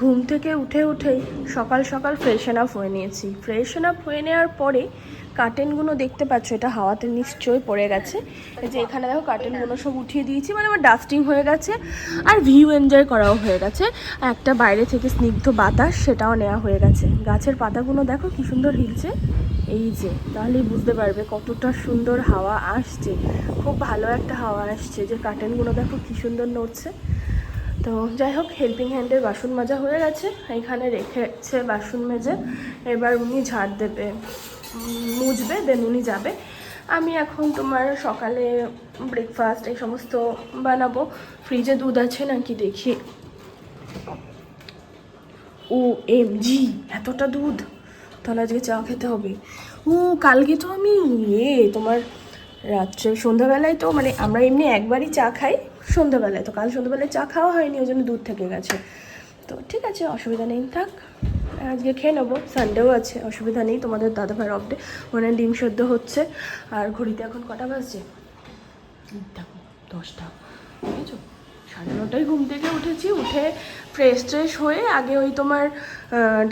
ঘুম থেকে উঠে উঠেই সকাল সকাল ফ্রেশন আপ হয়ে নিয়েছি। ফ্রেশন আপ হয়ে নেওয়ার পরে কার্টেনগুলো দেখতে পাচ্ছ, এটা হাওয়াতে নিশ্চয়ই পড়ে গেছে। যে এখানে দেখো কার্টেনগুলো সব উঠিয়ে দিয়েছি মানে আমার ডাস্টিং হয়ে গেছে আর ভিউ এনজয় করাও হয়ে গেছে। একটা বাইরে থেকে স্নিগ্ধ বাতাস, সেটাও নেওয়া হয়ে গেছে। গাছের পাতাগুলো দেখো কি সুন্দর হিলছে। এই যে, তাহলেই বুঝতে পারবে কতটা সুন্দর হাওয়া আসছে। খুব ভালো একটা হাওয়া আসছে যে কার্টেনগুলো দেখো কি সুন্দর নড়ছে। তো যাই হোক হেল্পিং হ্যান্ডের বাসন মাজা হয়ে গেছে। এখানে রেখেছে বাসন মেজে। এবার উনি ঝাড় দেবে মুছবে দেন উনি যাবে। আমি এখন তোমার সকালে ব্রেকফাস্ট এই সমস্ত বানাবো। ফ্রিজে দুধ আছে নাকি দেখি। ও এম জি এতটা দুধ? তাহলে আজকে চা খেতে হবে। ও, কালকে তো আমি, এ, তোমার রাত্রে সন্ধ্যাবেলায় তো মানে আমরা এমনি একবারই চা খাই। সন্ধ্যাবেলায়, তো কাল সন্ধ্যাবেলায় চা খাওয়া হয়নি, ওই জন্য দূর থেকে গেছে। তো ঠিক আছে, অসুবিধা নেই, থাক। আজকে খেয়ে নেব সানডেও আছে, অসুবিধা নেই, তোমাদের দাদা ভাইয়ের অপডে ওখানে ডিম সেদ্ধ হচ্ছে, আর ঘড়িতে এখন কটা বাজছে? দেখো, দশটা, বুঝেছ? সাড়ে নটায় ঘুম থেকে উঠেছি, উঠে ফ্রেশ ট্রেশ হয়ে আগে ওই তোমার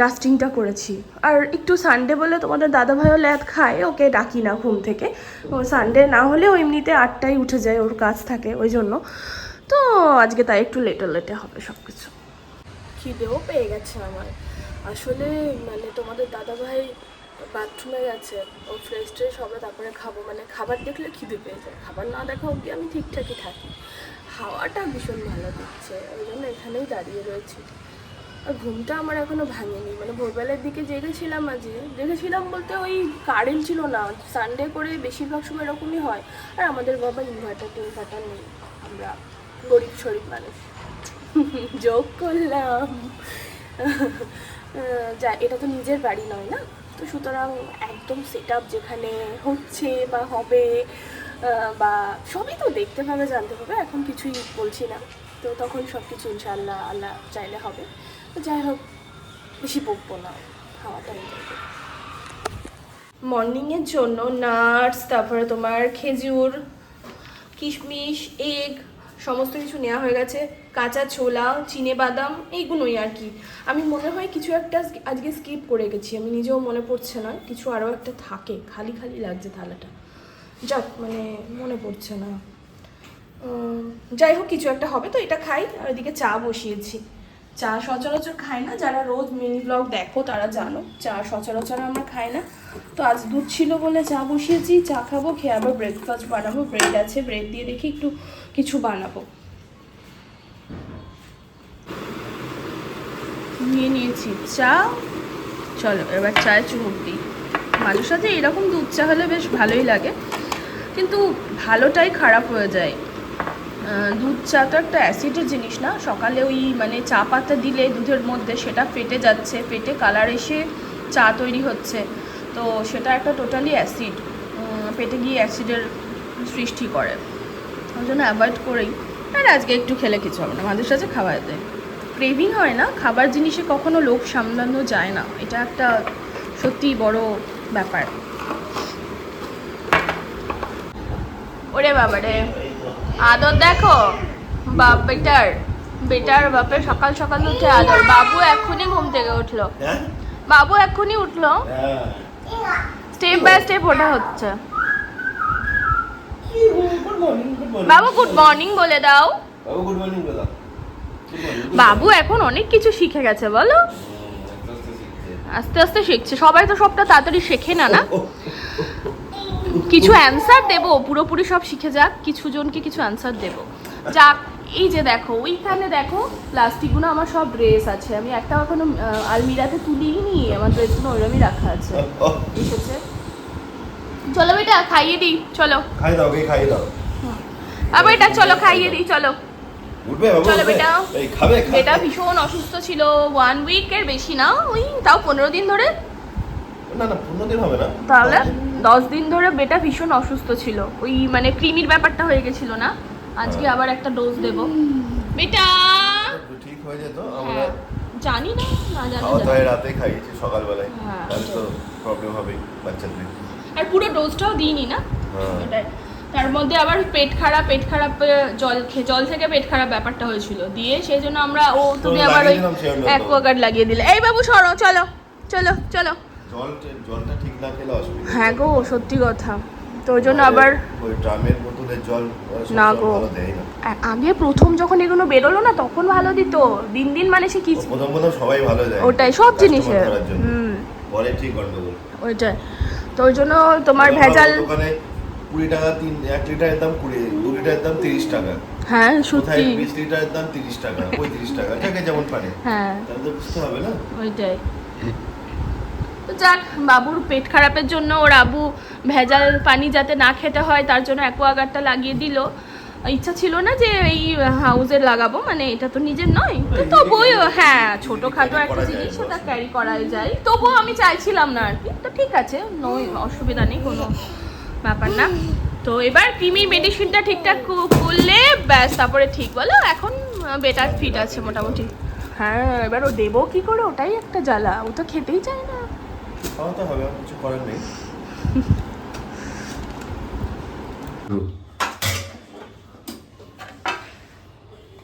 ডাস্টিংটা করেছি। আর একটু সানডে বলে তোমাদের দাদা ভাইও ল্যাদ খায়, ওকে ডাকি না ঘুম থেকে। ও সানডে না হলেও এমনিতে আটটায় উঠে যায়, ওর কাজ থাকে ওই জন্য। তো আজকে তাই একটু লেটে লেটে হবে সব কিছু খিদেও পেয়ে গেছে আমার। আসলে মানে তোমাদের দাদা ভাই বাথরুমে গেছে, ও ফ্রেশ ট্রেশ হবে, তারপরে খাব। মানে খাবার দেখলে খিদে পেয়ে যায়। খাবার না দেখা অবধি আমি ঠিকঠাকই থাকি। হাওয়াটা ভীষণ ভালো দিচ্ছে, ওই জন্য এখানেই দাঁড়িয়ে রয়েছি। আর ঘুমটা আমার এখনও ভাঙেনি মানে ভোরবেলার দিকে জেগেছিলাম আজকে, জেগেছিলাম বলতে ওই কারেন্ট ছিল না সানডে করে বেশিরভাগ সময় এরকমই হয়। আর আমাদের বাবা ইনভার্টার টিনভার্টার নেই, আমরা গরিব শরীফ মানুষ। যোগ করলাম। যা এটা তো নিজের বাড়ি নয় না? তো সুতরাং একদম সেট যেখানে হচ্ছে বা হবে বা সবই তো দেখতে পাবে জানতে পাবে এখন কিছুই বলছি না। তো তখন সব কিছু ইনশাল্লাহ আল্লাহ চাইলে হবে। তো যাই হোক, বেশি বকবো না খাওয়াটা করব। মর্নিংয়ের জন্য নাটস, তারপরে তোমার খেজুর, কিশমিশ এগ সমস্ত কিছু নেওয়া হয়ে গেছে। কাঁচা ছোলা, চিনে বাদাম, এইগুলোই আর কি। আমি মনে হয় কিছু একটা আজকে স্কিপ করে গেছি, আমি নিজেও মনে পড়ছে না, কিছু আরও একটা থাকে, খালি খালি লাগছে থালাটা। যাক মানে মনে পড়ছে না। যাই হোক, কিছু একটা হবে তো, এটা খাই। আর ওইদিকে চা বসিয়েছি। চা সচরাচর খাই না। যারা রোজ মিনি ব্লগ দেখো, তারা জানো, চা সচরাচর আমরা খাই না। তো আজ দুধ ছিল বলে চা বসিয়েছি, চা খাব, খেয়ে আবার ব্রেকফাস্ট বানাবো। ব্রেড আছে ব্রেড দিয়ে দেখি একটু কিছু বানাবো। নিয়ে নিয়েছি চা। চলো, এবার চায়ে চুমুক দিই। মাঝে সাথে এরকম দুধ চা হলে বেশ ভালোই লাগে। কিন্তু ভালোটাই খারাপ হয়ে যায়। দুধ চা তো একটা অ্যাসিডের জিনিস না, সকালে ওই মানে চা পাতা দিলে দুধের মধ্যে সেটা ফেটে যাচ্ছে, ফেটে কালার এসে চা তৈরি হচ্ছে। তো সেটা একটা টোটালি অ্যাসিড পেটে গিয়ে অ্যাসিডের সৃষ্টি করে। ওই জন্য অ্যাভয়েড করেই। আর আজকে একটু খেলে কিছু হবে না মাঝে সাথে খাওয়া যায় ক্রেভিং হয় না, খাবার জিনিসে কখনো লোভ সামলানো যায় না, এটা একটা সত্যি বড় ব্যাপার। ওরে বাবারে আদর দেখো? বাপ বেটার। বেটার বাপের সকাল সকাল উঠে আদর। বাবু এক্ষুনি ঘুম থেকে উঠল। হ্যাঁ? বাবু এক্ষুনি উঠল? হ্যাঁ। স্টেপ বাই স্টেপ ওটা হচ্ছে। বাবু গুড মর্নিং বলে দাও। বাবু গুড মর্নিং বলো মর্নিং বাবু এখন অনেক কিছু শিখে গেছে বলো। আস্তে আস্তে শিখছে। সবাই তো সবটা তাড়াতাড়ি শেখে না না? কিছু অ্যান্সার দেবো পুরোপুরি সব শিখে যাক কিছু জনকে কিছু অ্যান্সার দেবো। যাক এই যে দেখো ওইখানে দেখো প্লাস্টিকগুলো আমার সব ড্রেস আছে। আমি একটা এখনও আলমিরাতে তুলিই নি আমার ড্রেসগুলো ওইরকমই রাখা আছে। এসেছে। চলো বেটা খাইয়ে দিই চলো। খাই দাও কে খাই দাও। আবার এটা চলো খাইয়ে দিই চলো। চলো বেটা। বেটা ভীষণ অসুস্থ ছিল ওয়ান উইকের বেশি না ওই তাও পনেরো দিন ধরে। না না পনেরো দিন হবে না। তাহলে দশ দিন ধরে বেটা ভীষণ অসুস্থ ছিল। ওই মানে ক্রিমির ব্যাপারটা হয়ে গেছিল না? আজকে আবার একটা ডোজ দেব। বেটা! ঠিক হয়ে যেত হ্যাঁ, আমরা জানি না না জানি খাওয়া তো রাতে খাইয়েছি সকালবেলায়। হ্যাঁ, তাহলে তো প্রবলেম হবেই বাচ্চাদের। আর পুরো ডোজটাও দিইনি না? হ্যাঁ। তার মধ্যে আবার পেট খারাপ পেট খারাপ জল খেয়ে জল থেকে পেট খারাপ ব্যাপারটা হয়েছিল। দিয়ে সেই জন্য আমরা ও তুমি আবার ওই। অ্যাকোয়াগার্ড লাগিয়ে দিলে। এই বাবু সরো চলো চলো চলো। জলটা ঠিক না খেলে অসুবিধা হ্যাঁ গো সত্যি কথা। তো ওই জন্য আবার ওই ড্রামের বোতলের জল না গো। আগে প্রথম যখন এগুলো বেরোলো না তখন ভালো দিত। দিন দিন মানে সে কি প্রথম প্রথম সবাই ভালো দেয়। ওটাই সব জিনিসের হুম। পরে ঠিক গন্ডগোল। ওইটাই। তো ওই জন্য তোমার ভেজাল দোকানে কুড়ি টাকা তিন এক লিটারের দাম কুড়ি দু লিটারের দাম তিরিশ টাকা। হ্যাঁ সত্যি। বিশ লিটারের দাম তিরিশ টাকা পঁয়ত্রিশ টাকা যাকে যেমন পারে। হ্যাঁ। তাহলে বুঝতে হবে না। ওইটাই। তো যাক বাবুর পেট খারাপের জন্য ওর আবু ভেজাল পানি যাতে না খেতে হয় তার জন্য অ্যাকোয়াগার্ডটা লাগিয়ে দিল। ইচ্ছা ছিল না যে এই হাউসে লাগাবো মানে এটা তো নিজের নয়। তো তবুও হ্যাঁ ছোটোখাটো একটা জিনিস ওটা ক্যারি করা যায়। তবুও আমি চাইছিলাম না আর কি তো ঠিক আছে নয় অসুবিধা নেই কোনো ব্যাপার না। তো এবার ক্রিমি মেডিসিনটা ঠিকঠাক করলে ব্যাস তারপরে ঠিক বলো? এখন বেটার ফিট আছে মোটামুটি। হ্যাঁ এবার ও দেবো কি করে ওটাই একটা জ্বালা ও তো খেতেই চায় না। খাওয়াতে হবে আর কিছু করার নেই।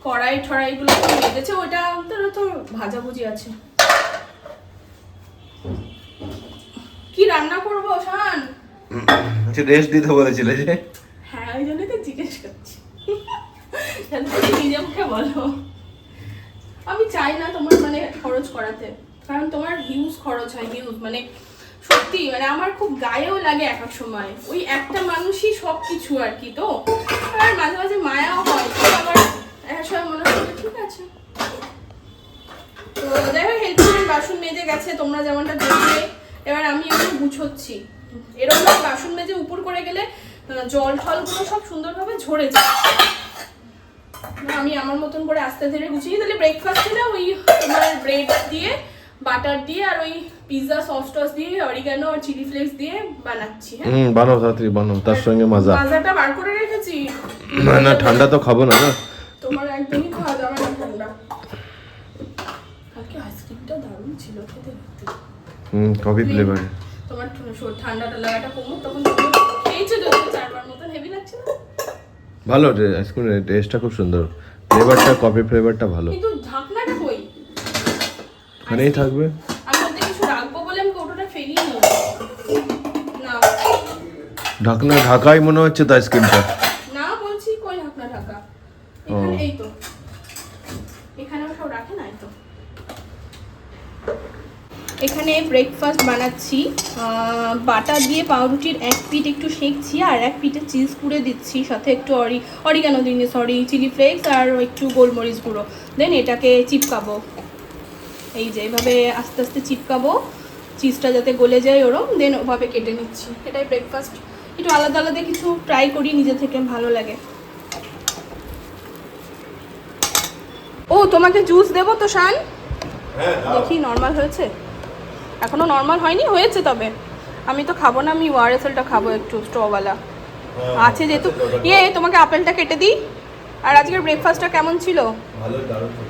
কড়াই ঠড়াইগুলো তো লেগেছে ওটা তোর তো ভাজাভুজি আছে। কি রান্না করব শান? রেস্ট দিতে বলেছিলে যে? হ্যাঁ ওই জন্যই তো জিজ্ঞেস করছি। নিজে মুখে বলো। আমি চাই না তোমার মানে খরচ করাতে। কারণ তোমার হিউজ খরচ হয় হিউজ মানে সত্যি মানে আমার খুব গায়েও লাগে এক এক সময়। ওই একটা মানুষই সব কিছু আর কি তো। আর মাঝে মাঝে মায়াও হয়, তো আবার এক সময় মনে হয় ঠিক আছে। তো যাই হেল্প বাসন মেজে গেছে, তোমরা যেমনটা এবার আমি একটু গুছোচ্ছি। এরকম বাসন মেজে উপর করে গেলে জল ফলগুলো সব সুন্দরভাবে ঝরে যায়। আমি আমার মতন করে আস্তে ধীরে গুছিয়ে, তাহলে ব্রেকফাস্টে না ওই তোমার ব্রেড দিয়ে বাটার দিয়ে আর ওই পিৎজা সস টস দিয়ে অরিগানো আর চিলি ফ্লেক্স দিয়ে বানাচ্ছি হ্যাঁ? হুম বানাও তাড়াতাড়ি বানাও তার সঙ্গে মাজা। মাজাটা বার করে রেখেছি। না না ঠান্ডা তো খাব না না? তোমার একদমই খাওয়া যাবে না ঠান্ডা। কালকে আইসক্রিমটা দারুণ ছিল খেতে হুম কফি ফ্লেভার তোমার ঠান্ডাটা লাগাটা কমুক তখন তুমি খেয়েছো যদি চারবার মতন হেভি লাগছে না? ভালো আইসক্রিমের টেস্টটা খুব সুন্দর। ফ্লেভারটা কফি ফ্লেভারটা ভালো? কিন্তু ঢাকনাটা কই এখানেই থাকবে? আমি ওতে কিছু রাখব বলে আমি কৌটোটা ফেলিয়ে নিই না। ঢাকনা ঢাকাই মনে হচ্ছে তো আইসক্রিমটা না বলছি কই ঢাকনা ঢাকা? এখানে এই তো। এখানে সব রাখে না তো। এখানে ব্রেকফাস্ট বানাচ্ছি। বাটার দিয়ে পাউরুটির এক পিঠ একটু সেঁকছি আর এক পিঠে চিজ পুড়ে দিচ্ছি সাথে একটু অরি অরিগানো দিন সরি চিলি ফ্লেক্স আর একটু গোলমরিচ গুঁড়ো। দেন এটাকে চিপকাবো। এই যে এভাবে আস্তে আস্তে চিপকাবো চিজটা যাতে গলে যায় ওরম দেন ওভাবে কেটে নিচ্ছি। এটাই ব্রেকফাস্ট একটু আলাদা আলাদা কিছু ট্রাই করি নিজে থেকে ভালো লাগে। ও তোমাকে জুস দেবো তো শান? হ্যাঁ দেখি নর্মাল হয়েছে? এখনও নর্মাল হয়নি হয়েছে তবে। আমি তো খাব না আমি ওয়ারেসেলটা খাব একটু স্ট্রওয়ালা। হ্যাঁ, আছে যেহেতু। ইয়ে তোমাকে আপেলটা কেটে দিই। আর আজকের ব্রেকফাস্টটা কেমন ছিল? ভালো দারুণ ছিল।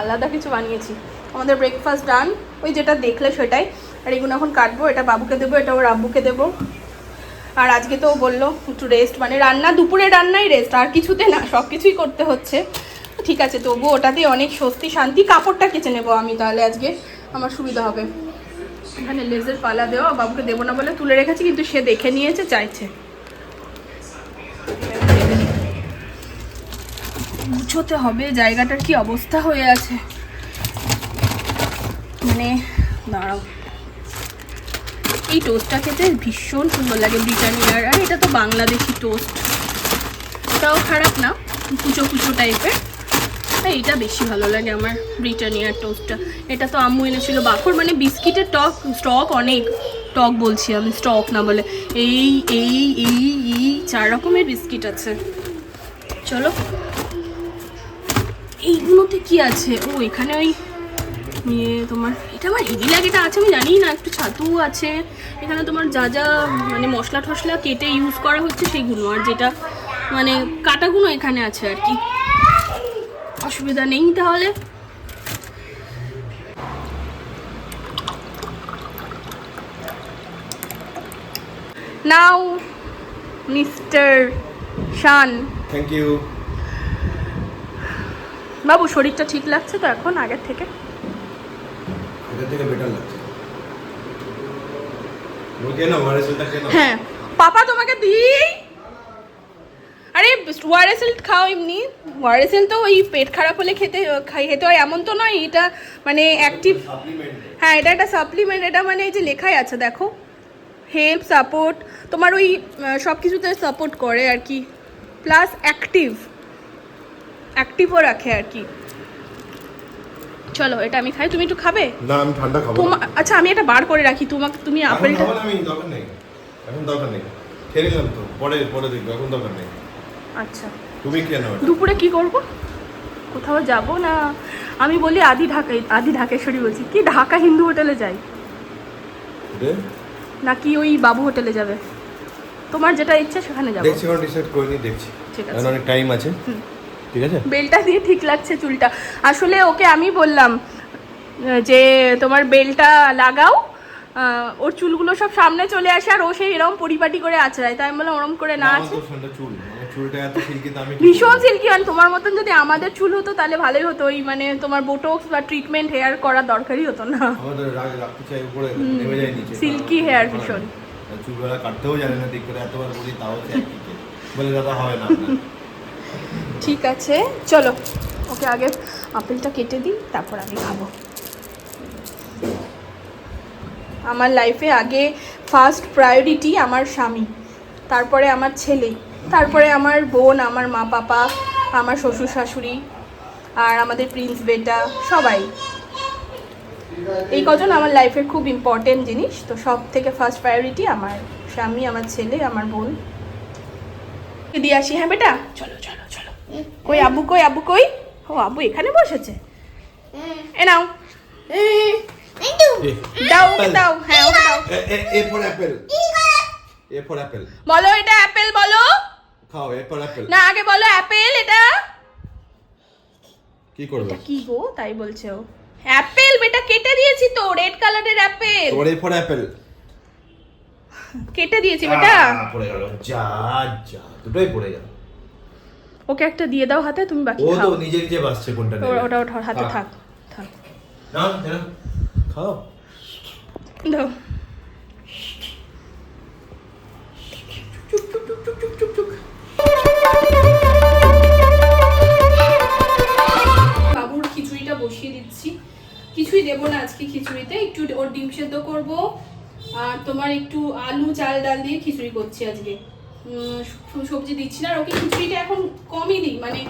আলাদা কিছু বানিয়েছি। আমাদের ব্রেকফাস্ট ডান ওই যেটা দেখলে সেটাই। আর এগুলো এখন কাটবো, এটা বাবুকে দেবো, এটা ওর আব্বুকে দেবো। আর আজকে তো বলল একটু রেস্ট মানে রান্না দুপুরে রান্নাই রেস্ট আর কিছুতে না সব কিছুই করতে হচ্ছে। ঠিক আছে তবু ওটাতেই অনেক স্বস্তি, শান্তি। কাপড়টা কেচে নেব আমি তাহলে আজকে, আমার সুবিধা হবে। এখানে লেজের পালা দেওয়া, বাবুকে দেবো না বলে তুলে রেখেছি, কিন্তু সে দেখে নিয়েছে, চাইছে। গুছোতে হবে, জায়গাটার কি অবস্থা হয়ে আছে। মানে দাঁড়াও। এই টোস্টটা খেতে ভীষণ সুন্দর লাগে ব্রিটানিয়ার, আর এটা তো বাংলাদেশি টোস্ট এটাও খারাপ না, কুচো কুচো টাইপের তাই এটা বেশি ভালো লাগে আমার ব্রিটানিয়ার টোস্টটা এটা তো আম্মু এনেছিল বাখর মানে বিস্কিটের টক, স্টক অনেক। টক বলছি আমি, স্টক না বলে। এই এই এই এই, চার রকমের বিস্কিট আছে। চলো। এইগুলোতে কি আছে? ও, এখানে ওই ইয়ে তোমার এটা আমার হেভি লাগে এটা আছে আমি জানি না একটু ছাতু আছে। এখানে তোমার যা যা মানে মশলা টশলা কেটে ইউজ করা হচ্ছে সেগুলো আর যেটা মানে কাটাগুলো এখানে আছে আর কি। অসুবিধা নেই তাহলে। নাও মিস্টার শান থ্যাংক ইউ বাবু শরীরটা ঠিক লাগছে তো এখন আগের থেকে? এটা থেকে বেটার লাগছে। কেন ওয়ারেসেলটা কেন হ্যাঁ পাপা তোমাকে দিই। আরে ওয়ারেসেল খাও এমনি। ওয়ারেসেল তো ওই পেট খারাপ হলে খেতে খাই খেতে হয় এমন তো নয় এটা মানে অ্যাক্টিভ হ্যাঁ এটা একটা সাপ্লিমেন্ট এটা মানে এই যে লেখাই আছে দেখো। হেল্প সাপোর্ট তোমার ওই সব কিছুতে সাপোর্ট করে আর কি। প্লাস অ্যাক্টিভ অ্যাক্টিভও রাখে আর কি। চলো এটা আমি খাই। তুমি একটু খাবে? না আমি ঠান্ডা খাব তোমার আচ্ছা আমি এটা বার করে রাখি। তোমাকে তুমি আপেলটা আমি দরকার নেই। এখন দরকার নেই। খেয়ে নিলাম তো। পরে পরে দেখব এখন দরকার নেই। আচ্ছা। তুমি কেন দুপুরে কি করব? কোথাও যাব না। আমি বলি আদি ঢাকাই আদি ঢাকেশ্বরী বলছি। কি ঢাকা হিন্দু হোটেলে যাই? নাকি ওই বাবু হোটেলে যাবে? তোমার যেটা ইচ্ছা সেখানে যাব। দেখছি ডিসাইড করে নি দেখছি। ঠিক আছে। অনেক টাইম আছে। হুম। ঠিক আছে? বেলটা দিয়ে ঠিক লাগছে চুলটা। আসলে ওকে আমি বললাম যে তোমার বেলটা লাগাও ওর চুলগুলো সব সামনে চলে আসে আর ও সেই এরকম পরিপাটি করে আছড়ায় তাই আমি বললাম ওরম করে না আছে। কি ভীষণ সিল্কি আর তোমার মতন যদি আমাদের চুল হতো তাহলে ভালোই হতো। ওই মানে তোমার বোটক্স বা ট্রিটমেন্ট হেয়ার করার দরকারই হতো না। সিল্কি hair ভীষণ। চুলগুলো কাটতেও জানে না ঠিক করে এতবার বলি তাও বলে দাদা হবে না। ঠিক আছে, চলো। ওকে আগে আপেলটা কেটে দিই, তারপর আমি খাব। আমার লাইফে আগে ফার্স্ট প্রায়োরিটি আমার স্বামী, তারপরে আমার ছেলে, তারপরে আমার বোন, আমার মা পাপা আমার শ্বশুর শাশুড়ি, আর আমাদের প্রিন্স বেটা, সবাই। এই কজন আমার লাইফের খুব ইম্পর্টেন্ট জিনিস, তো সব থেকে ফার্স্ট প্রায়োরিটি আমার স্বামী, আমার ছেলে, আমার বোন। দিয়ে আসি হ্যাঁ বেটা? চলো চলো চলো। কই আবু কই আবু কই? ও আবু এখানে বসেছে। এ নাও। দাও ওকে দাও। হ্যাঁ ওকে দাও। A, A, A for apple. A for apple. বলো এটা অ্যাপেল বলো। খাও এ ফর অ্যাপেল। না আগে বলো অ্যাপেল এটা। কি করবে? কি গো? তাই বলছে ও। অ্যাপেল বেটা কেটে দিয়েছি তো রেড কালারের অ্যাপেল। For Apple. কেটে দিয়েছি বেটা। পড়ে গেল। যা যা দুটোই পড়ে গেল। ওকে একটা দিয়ে দাও হাতে তুমি বাকি ও তো খাও। নিজে নিজে বাসছে কোনটা ওটা নেবে? ওটা ওটা হাতে। থাক থাক। খাও। দাও। বাবুর খিচুড়িটা বসিয়ে দিচ্ছি। কিছুই দেবো না আজকে খিচুড়িতে একটু ওর ডিম সেদ্ধ করব। আর তোমার একটু আলু চাল ডাল দিয়ে খিচুড়ি করছি আজকে। সবজি দিচ্ছি না আর ওকে খিচুড়িটা এখন কমই দিই মানে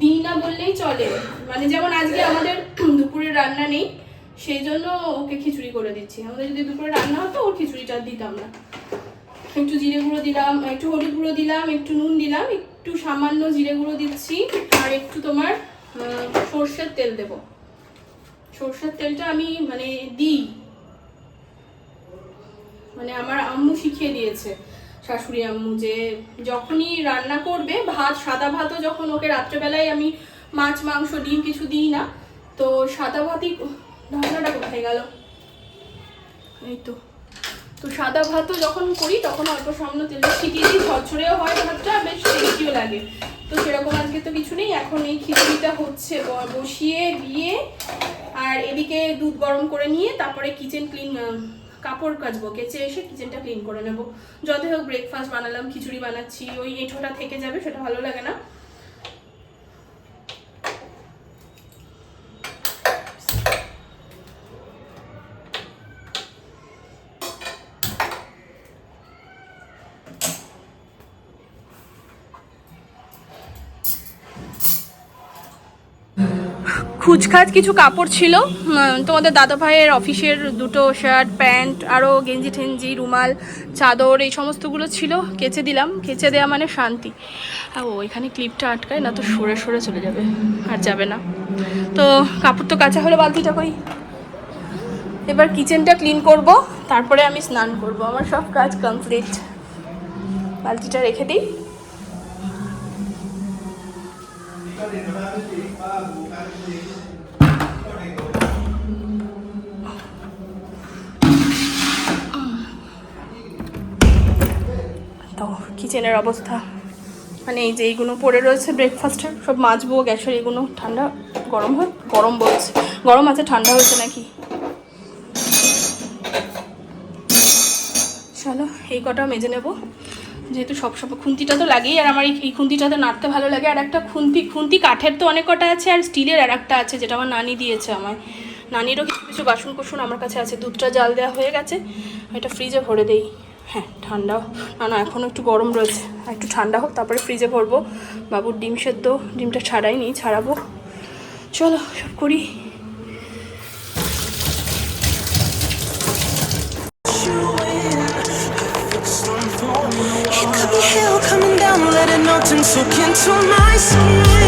দিই না বললেই চলে। মানে যেমন আজকে আমাদের দুপুরে রান্না নেই, সেই জন্য ওকে খিচুড়ি করে দিচ্ছি। আমাদের যদি দুপুরে রান্না হতো, ওর খিচুড়িটা দিতাম না। একটু জিরে গুঁড়ো দিলাম, একটু হলুদ গুঁড়ো দিলাম, একটু নুন দিলাম, একটু সামান্য জিরে গুঁড়ো দিচ্ছি, আর একটু তোমার সর্ষের তেল দেব। সর্ষের তেলটা আমি মানে দিই। মানে আমার আম্মু শিখিয়ে দিয়েছে। শাশুড়ি আম্মু যে যখনই রান্না করবে, ভাত, সাদা ভাতও যখন ওকে রাত্রেবেলায় আমি মাছ, মাংস, ডিম কিছু দিই না, তো সাদা ভাতই, ঢাকনাটা কোথায় গেল? এই তো। তো সাদা ভাতও যখন করি, তখন অল্প সামান্য তেল ছিটিয়ে দিই, ঝরঝরেও হয় ভাতটা, বেশ টেস্টিও লাগে। তো সেরকম আজকে তো কিছু নেই, এখন এই খিচুড়িটা হচ্ছে বসিয়ে, দিয়ে আর এদিকে দুধ গরম করে নিয়ে, তারপরে কিচেন ক্লিন কাপড় কাচবো, কেচে এসে কিচেনটা ক্লিন করে নেব। যতই হোক ব্রেকফাস্ট বানালাম, খিচুড়ি বানাচ্ছি, ওই এঁঠোটা থেকে যাবে, সেটা ভালো লাগে না। খুচখাচ কিছু কাপড় ছিল। তোমাদের দাদা ভাইয়ের অফিসের দুটো শার্ট প্যান্ট আরও গেঞ্জি ঠেঞ্জি, রুমাল, চাদর, এই সমস্তগুলো ছিল। কেচে দিলাম। কেচে দেওয়া মানে শান্তি। ও, এখানে ক্লিপটা আটকায়, না তো সরে সরে চলে যাবে। আর যাবে না। তো কাপড় তো কাঁচা হলে বালতিটা কই এবার কিচেনটা ক্লিন করব। তারপরে আমি স্নান করব। আমার সব কাজ কমপ্লিট বালতিটা রেখে দিই। তো কিচেনের অবস্থা। মানে এই যে এইগুলো পড়ে রয়েছে ব্রেকফাস্টের সব মাজবো, গ্যাসের এগুলো, ঠান্ডা, গরম হয়, গরম বলছে। গরম আছে, ঠান্ডা হয়েছে নাকি? চলো, এই কটা মেজে নেব। যেহেতু সব সব খুন্তিটা তো লাগেই, আর আমার এই- এই খুন্তিটাতে নাড়তে ভালো লাগে। আর একটা খুন্তি খুন্তি কাঠের তো অনেক কটা আছে, আর স্টিলের আর একটা আছে, যেটা আমার নানি দিয়েছে আমায়। নানিরও কিছু কিছু বাসন কোসন আমার কাছে আছে। দুধটা জাল দেওয়া হয়ে গেছে। এটা ফ্রিজে ভরে দেই। হ্যাঁ ঠান্ডা। না না এখনও একটু গরম রয়েছে। একটু ঠান্ডা হোক তারপরে ফ্রিজে ভরবো। বাবুর ডিম সেদ্ধ ডিমটা ছাড়াই নি ছাড়াবো। চলো সব করি। It coming down, nothing soak into my skin.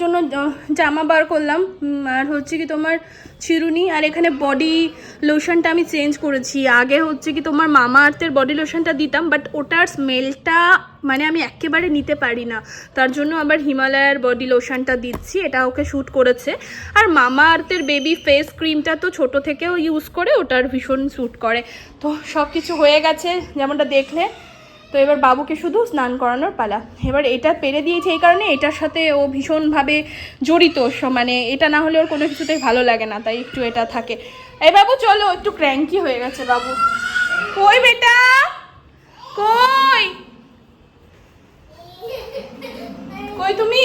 জন্য জামা বার করলাম। আর হচ্ছে কি তোমার চিরুনি আর এখানে বডি লোশনটা আমি চেঞ্জ করেছি। আগে হচ্ছে কি তোমার মামা আর্থের বডি লোশনটা দিতাম বাট ওটার স্মেলটা মানে আমি একেবারে নিতে পারি না। তার জন্য আবার হিমালয়ার বডি লোশনটা দিচ্ছি, এটা ওকে শ্যুট করেছে। আর মামা আর্থের বেবি ফেস ক্রিমটা তো ছোট থেকেও ইউজ করে, ওটার ভীষণ শ্যুট করে। তো সব কিছু হয়ে গেছে, যেমনটা দেখলে। তো এবার বাবুকে শুধু স্নান করানোর পালা। এবার এটা পেরে দিয়েছে এই কারণে এটার সাথে ও ভীষণভাবে জড়িত মানে এটা না হলে ওর কোনো কিছুতেই ভালো লাগে না তাই একটু এটা থাকে। এই বাবু চলো একটু ক্র্যাঙ্কি হয়ে গেছে বাবু। কই বেটা? কই? কই তুমি?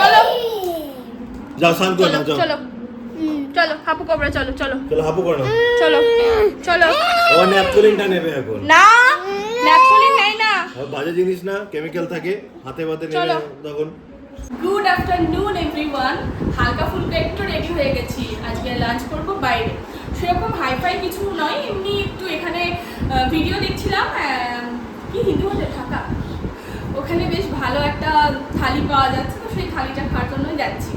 চলো। যাও স্নান করে চলো নাও চলো। চলো হাপু কবরা চলো চলো। চলো হাপু করে চলো চলো। ও ন্যাপথলিনটা নেবে এখন। না ন্যাপথলিন নেই না। বাজে জিনিস না কেমিক্যাল থাকে হাতে নেবে। তখন। গুড আফটারনুন এভরিওয়ান হালকা ফুলকা একটু রেডি হয়ে গেছি। আজকে লাঞ্চ করব বাইরে। সেরকম হাইফাই কিছু নয় এমনি একটু এখানে ভিডিও দেখছিলাম আহ, কি হিন্দু হতে থাকা ওখানে বেশ ভালো একটা থালি পাওয়া যাচ্ছে তো সেই থালিটা খাওয়ার জন্যই যাচ্ছি।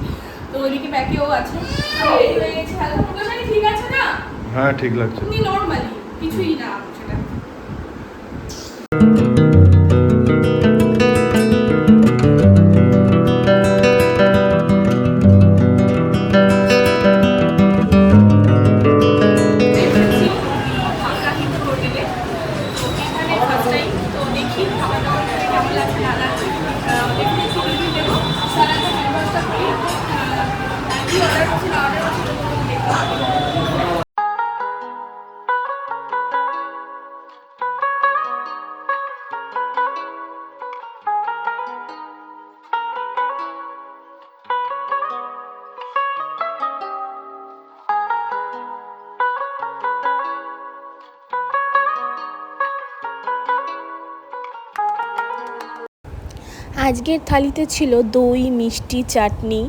তো ওইদিকে ব্যাকেও আছে। আমি হয়ে গেছি হালকা ঠিক আছে না? হ্যাঁ ঠিক লাগছে। নর্মালি কিছুই না। আজকের থালিতে ছিল দই মিষ্টি চাটনি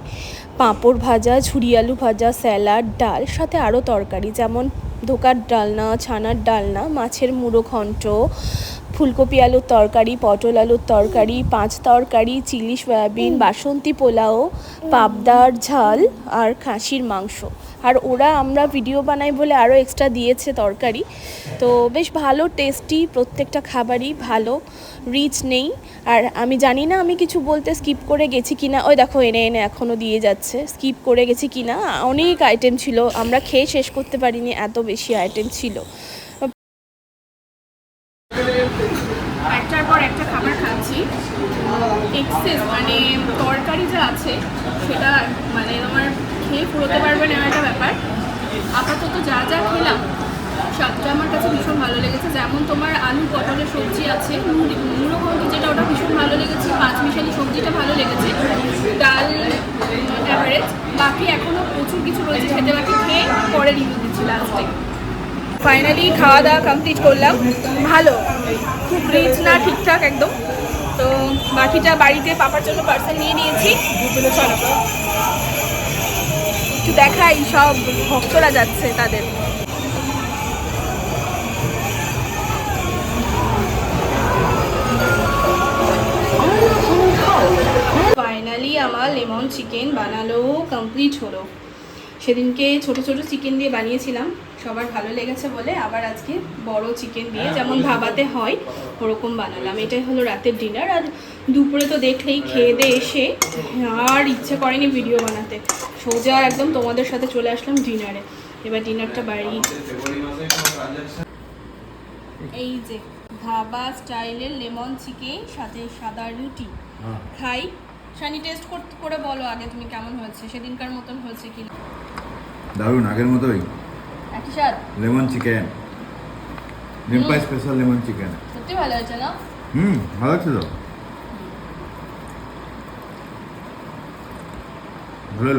পাঁপড় ভাজা ঝুরি আলু ভাজা স্যালাড ডাল সাথে আরও তরকারি যেমন ধোকার ডালনা ছানার ডালনা মাছের মুড়ো ঘন্ট ফুলকপি আলুর তরকারি পটল আলুর তরকারি পাঁচ তরকারি চিলি সয়াবিন বাসন্তী পোলাও পাবদার ঝাল আর খাসির মাংস। আর ওরা আমরা ভিডিও বানাই বলে আরও এক্সট্রা দিয়েছে তরকারি। তো বেশ ভালো টেস্টি প্রত্যেকটা খাবারই ভালো রিচ নেই। আর আমি জানি না আমি কিছু বলতে স্কিপ করে গেছি কিনা। ওই দেখো, এনে এনে এখনও দিয়ে যাচ্ছে। স্কিপ করে গেছি কিনা? অনেক আইটেম ছিল। আমরা খেয়ে শেষ করতে পারিনি, এত বেশি আইটেম ছিল। একটার পর একটা খাবার খাচ্ছি। এক্সেস মানে তরকারি যা আছে, সেটা মানে তোমার খেয়ে পুরোতে পারবে না একটা ব্যাপার। আপাতত যা যা খেলাম স্বাদটা আমার কাছে ভীষণ ভালো লেগেছে। যেমন তোমার আলু পটলের সবজি আছে, মুড়ো ঘন্ট যেটা, ওটা ভীষণ ভালো লেগেছে পাঁচ মিশালি সবজিটা ভালো লেগেছে। ডাল অ্যাভারেজ বাকি এখনও প্রচুর কিছু রয়েছে খেতে, বাকি খেয়ে পরে রিভিউ দিচ্ছি লাস্টে ফাইনালি খাওয়া দাওয়া কমপ্লিট করলাম। ভালো, খুব রিচ না, ঠিকঠাক একদম। তো বাকিটা বাড়িতে পাপার জন্য পার্সেল নিয়ে নিয়েছি। চলো। একটু দেখাই সব ভক্তরা যাচ্ছে তাদের। ফাইনালি আমার লেমন চিকেন বানালো কমপ্লিট হলো। সেদিনকে ছোট ছোট চিকেন দিয়ে বানিয়েছিলাম। সবার ভালো লেগেছে বলে আবার আজকে বড় চিকেন দিয়ে যেমন ভাবাতে হয় ওরকম বানালাম। এটাই হলো রাতের ডিনার আর দুপুরে তো দেখলেই খেয়ে দিয়ে এসে আর ইচ্ছে করেনি ভিডিও বানাতে। সোজা একদম তোমাদের সাথে চলে আসলাম ডিনারে এবার ডিনারটা বাড়ি। এই যে ধাবা স্টাইলের লেমন চিকেন সাথে সাদা রুটি। খাই। সানি টেস্ট করতে করে বলো আগে তুমি কেমন হয়েছে? সেদিনকার মতন হয়েছে কি না দারুণ আগের মতোই। একই স্বাদ? Lemon chicken. Dimpa special lemon chicken. সত্যি ভালো হয়েছে না? হুম ভালো ছিল। ভালো